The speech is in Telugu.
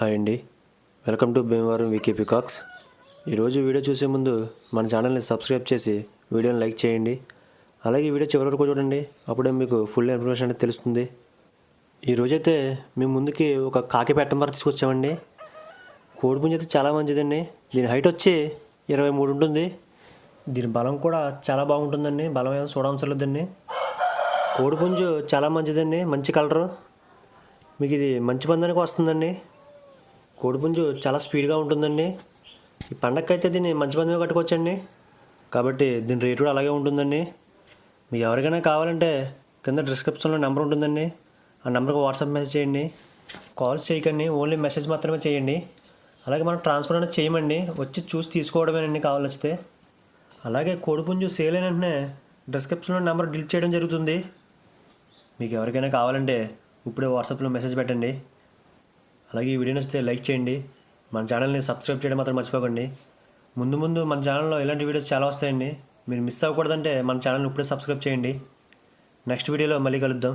హాయ్ అండి. Welcome to Bhimavaram VK pickles. ఈరోజు వీడియో చూసే ముందు మన ఛానల్ని సబ్స్క్రైబ్ చేసి వీడియోని లైక్ చేయండి. అలాగే వీడియో చివరి వరకు చూడండి. అప్పుడే మీకు ఫుల్ ఇన్ఫర్మేషన్ అనేది తెలుస్తుంది. ఈరోజైతే మేము ముందుకి ఒక కాకి పెట్టమర తీసుకొచ్చామండి. కోడిపుంజి అయితే చాలా మంచిదండి. దీని హైట్ వచ్చి ఇరవై మూడు ఉంటుంది. దీని బలం కూడా చాలా బాగుంటుందండి. బలం ఏమో చూడవసరం లేదండి. కోడిపుంజు చాలా మంచిదండి. మంచి కలరు. మీకు ఇది మంచి పందానికి వస్తుందండి. కోడిపుంజు చాలా స్పీడ్గా ఉంటుందండి. ఈ పండగకి అయితే దీన్ని మంచి మందిమే కట్టుకోవచ్చండి. కాబట్టి దీని రేటు కూడా అలాగే ఉంటుందండి. మీకు ఎవరికైనా కావాలంటే కింద డిస్క్రిప్షన్లో నెంబర్ ఉంటుందండి. ఆ నెంబర్కి వాట్సాప్ మెసేజ్ చేయండి. కాల్స్ చేయకండి ఓన్లీ మెసేజ్ మాత్రమే చేయండి. అలాగే మనం ట్రాన్స్ఫర్ అనేది చేయమండి. వచ్చి చూసి తీసుకోవడమేనండి కావాలి అలాగే కోడిపుంజు సేల్ అయిన వెంటనే డిస్క్రిప్షన్లో నెంబర్ డిలీట్ చేయడం జరుగుతుంది. మీకు ఎవరికైనా కావాలంటే ఇప్పుడే వాట్సాప్లో మెసేజ్ పెట్టండి. అలాగే ఈ వీడియో నచ్చితే లైక్ చేయండి. మన ఛానల్ని సబ్స్క్రైబ్ చేయడం మాత్రం మర్చిపోకండి. ముందు ముందు మన ఛానల్లో ఇలాంటి వీడియోస్ చాలా వస్తాయండి. మీరు మిస్ అవ్వకూడదంటే మన ఛానల్ని ఇప్పుడే సబ్స్క్రైబ్ చేయండి. నెక్స్ట్ వీడియోలో మళ్ళీ కలుద్దాం.